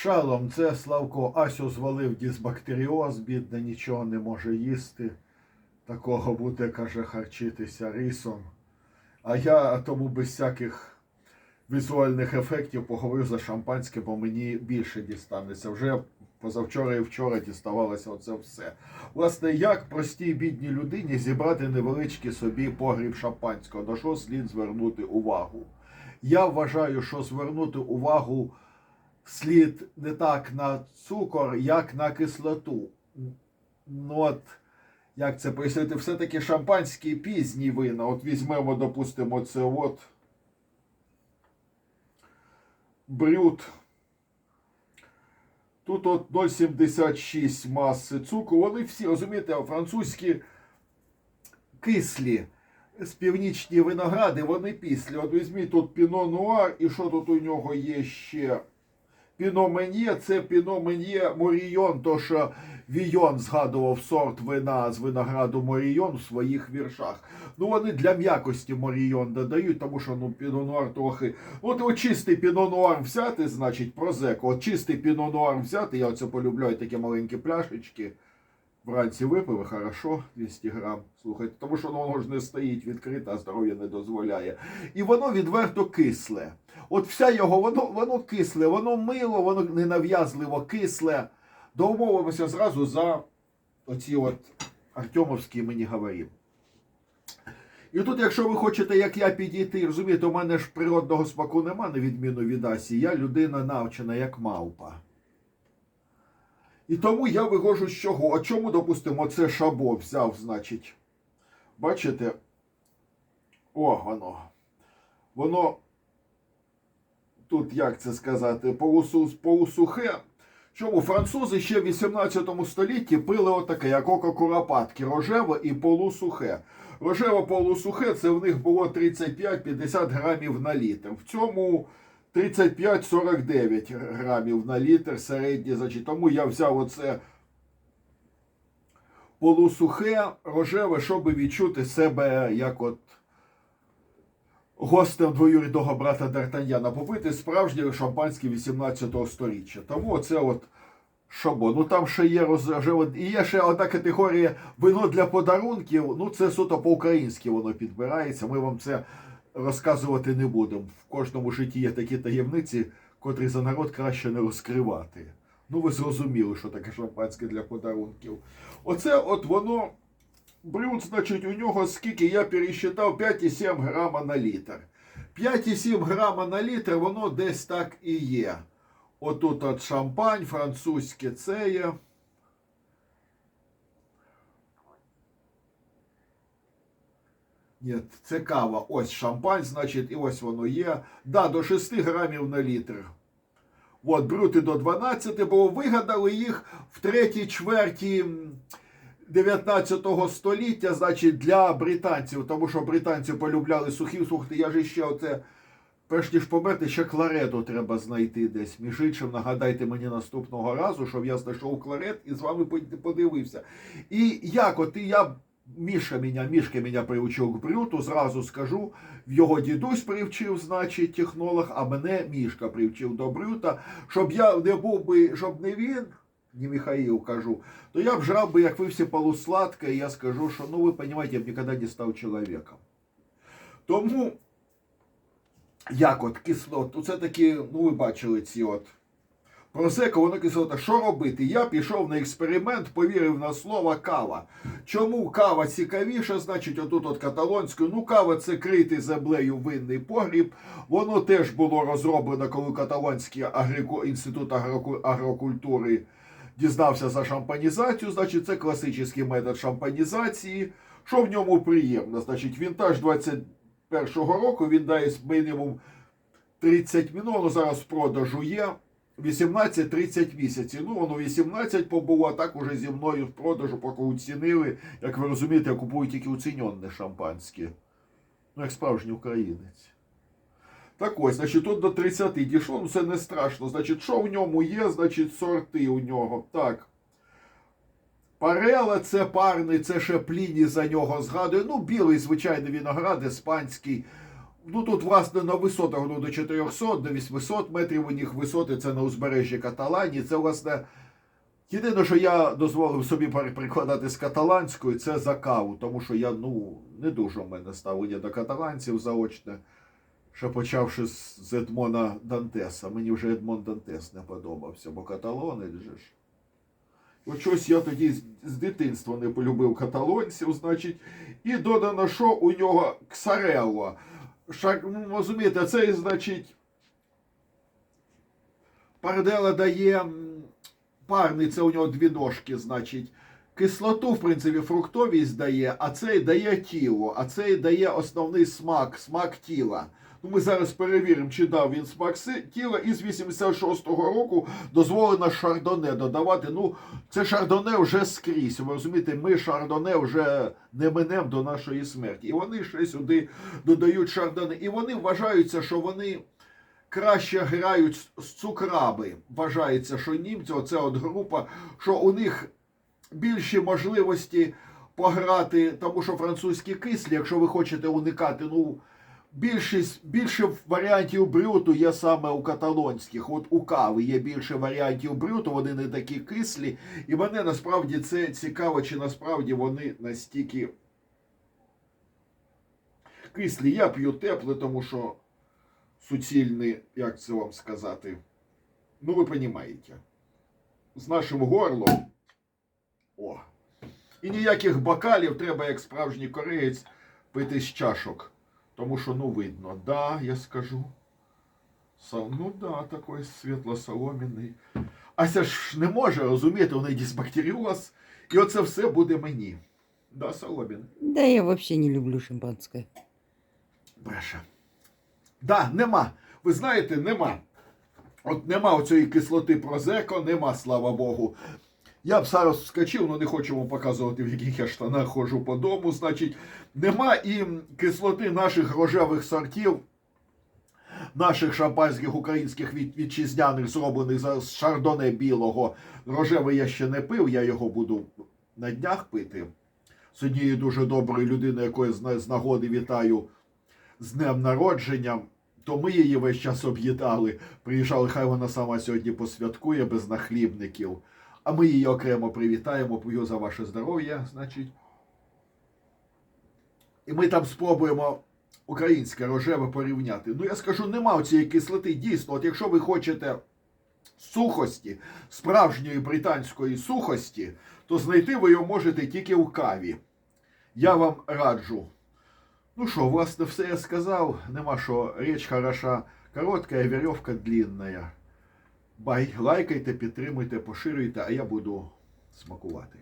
Шалом, це Славко Асю звалив дисбактеріоз, бідне, нічого не може їсти. Такого буде, каже, харчитися рисом. А я тому без всяких візуальних ефектів поговорю за шампанське, бо мені більше дістанеться. Вже позавчора і вчора діставалося оце все. Власне, як простій бідній людині зібрати невеличкий собі погріб шампанського, на що слід звернути увагу? Я вважаю, що звернути увагу слід не так на цукор, як на кислоту. Ну от, як це пояснити, все-таки шампанські пізні вина. От візьмемо, допустимо, це от брют. Тут от 0,76 маси цукру. Вони всі, розумієте, французькі кислі. З північні виногради, вони післі. От візьміть тут піно нуар, і що тут у нього є ще? Піно Мен'є, це піно Мен'є Морійон, то що Війон згадував сорт вина з винограду Морійон в своїх віршах. Ну вони для м'якості Морійон додають, тому що ну піно нуар трохи. От, от чистий піно нуар взяти, значить, прозеко. От чистий піно нуар взяти, я оце полюбляю такі маленькі пляшечки. Вранці випили, хорошо, 200 грам. Слухайте, тому що ну, воно ж не стоїть відкрите, а здоров'я не дозволяє. І воно відверто кисле. От вся його, воно, воно кисле, воно мило, воно ненав'язливо кисле. Домовимося зразу за оці от Артемовські мені говорив. І тут, якщо ви хочете, як я підійти, розумієте, у мене ж природного смаку нема, на відміну від Асі, я людина навчена як мавпа. І тому я виходжу з чого? А чому, допустимо, це шабо взяв, значить. Бачите? О, воно. Воно. Тут, як це сказати, полусу, полусухе. Чому французи ще в 18 столітті пили отаке, як око куропатки, рожеве і полусухе. Рожеве полусухе це в них було 35-50 грамів на літр. В цьому 35-49 грамів на літр середнє. Значить, тому я взяв оце полусухе, рожеве, щоб відчути себе як от гостем двоюрідного брата Д'Артаньяна, попити справжнє шампанське 18 століття. Тому оце от шабо. Ну там ще є рожеве. І є ще одна категорія вино для подарунків. Ну це суто по-українськи воно підбирається. Ми вам це розказувати не будемо. В кожному житті є такі таємниці, котрі за народ краще не розкривати. Ну, ви зрозуміли, що таке шампанське для подарунків. Оце от воно. Брюд, значить, у нього скільки я пересчитав 5,7 грама на літр. 5,7 грама на літр, воно десь так і є. Отут от шампань, французьке це є. Ні, це кава. Ось шампань, значить, і ось воно є. Да, до 6 грамів на літр. От, брути до 12, бо вигадали їх в третій чверті 19 століття, значить, для британців, тому що британці полюбляли сухі. Слухайте, я ж ще оце, перш ніж померти, ще кларету треба знайти десь. Між іншим, нагадайте мені наступного разу, щоб я знайшов кларет і з вами подивився. І як от і я. Міша мене, Мішка мене приучив к брюту, зразу скажу, його дідусь привчив, значить, технолог, а мене Мішка привчив до брюта, щоб я не був би, щоб не він, не Михаїл кажу, то я б жрав би, як ви всі полусладке, і я скажу, що, ну, ви розумієте, я б ніколи не став чоловіком. Тому, як от кислот, це такі, ну, ви бачили ці от Воно кислота. Що робити? Я пішов на експеримент, повірив на слово кава. Чому кава цікавіша? Значить, отут от каталонською. Ну, кава це критий землею винний погріб. Воно теж було розроблено, коли Каталонський агрику... інститут агроку... агрокультури дізнався за шампанізацію. Значить, це класичний метод шампанізації. Що в ньому приємно? Значить, вінтаж 21-го року він дає мінімум 30 мінут, воно зараз в продажу є. 18-30 місяців. Ну, воно 18 побуло, а так уже зі мною в продажу, поки оцінили. Як ви розумієте, я купую тільки оціненне шампанське. Ну, як справжній українець. Так ось, значить, тут до 30 дійшло, ну це не страшно. Значить, що в ньому є, значить, сорти у нього. Так. Парела це парний, це ще пліні за нього згадує. Ну, білий, звичайний виноград, іспанський. Ну тут, власне, на висотах ну, до 400, до 800 метрів у них висоти, це на узбережжі Каталанії. Це, власне, єдине, що я дозволив собі перекладати з каталанської, це за каву, тому що я, ну, не дуже в мене ставлення до каталанців заочне. Ще почавши з Едмона Дантеса. Мені вже Едмон Дантес не подобався, бо каталонець же ж. От щось я тоді з, дитинства не полюбив каталонців, значить, і додано, що у нього Ксарелло. Шар, ну, розумієте, це, значить, Пардела дає парний, це у нього дві ножки, значить. Кислоту, в принципі, фруктовість дає, а цей дає тіло, а цей дає основний смак, смак тіла. Ми зараз перевіримо, чи дав він смак тіла. І з 86-го року дозволено шардоне додавати. Ну, це шардоне вже скрізь. Ви розумієте, ми шардоне вже не минемо до нашої смерті. І вони ще сюди додають шардоне. І вони вважаються, що вони краще грають з цукраби. Вважається, що німці, оце от група, що у них більші можливості пограти, тому що французькі кислі, якщо ви хочете уникати, ну. Більшість, більше варіантів брюту є саме у каталонських. От у кави є більше варіантів брюту, вони не такі кислі. І мене насправді це цікаво, чи насправді вони настільки кислі. Я п'ю тепле, тому що суцільний, як це вам сказати. Ну, ви розумієте. З нашим горлом. О. І ніяких бокалів треба, як справжній кореєць, пити з чашок. Тому що, ну, видно, да, я скажу. Ну да, такий світло-соломіний. Ася ж не може розуміти, у неї дисбактеріоз, і оце все буде мені. Да, соломін. Да я вообще не люблю шампанское. Бреше. Да, нема. Ви знаєте, нема. От нема оцієї кислоти прозеко, нема, слава Богу. Я б зараз вскочив, але не хочу вам показувати, в яких я штанах ходжу по дому. Значить, нема і кислоти наших рожевих сортів, наших шампанських українських вітчизняних, зроблених з шардоне білого. Рожевий я ще не пив, я його буду на днях пити. З однією дуже доброю людиною, якої з нагоди вітаю з днем народження, то ми її весь час об'їдали. Приїжджали, хай вона сама сьогодні посвяткує без нахлібників. А ми її окремо привітаємо, пою за ваше здоров'я, значить. І ми там спробуємо українське рожеве порівняти. Ну, я скажу, нема цієї кислоти. Дійсно, от якщо ви хочете сухості, справжньої британської сухості, то знайти ви його можете тільки у каві. Я вам раджу. Ну що, власне, все я сказав. Нема що річ хороша, коротка, а веревка длинная. Бай, лайкайте, підтримуйте, поширюйте, а я буду смакувати.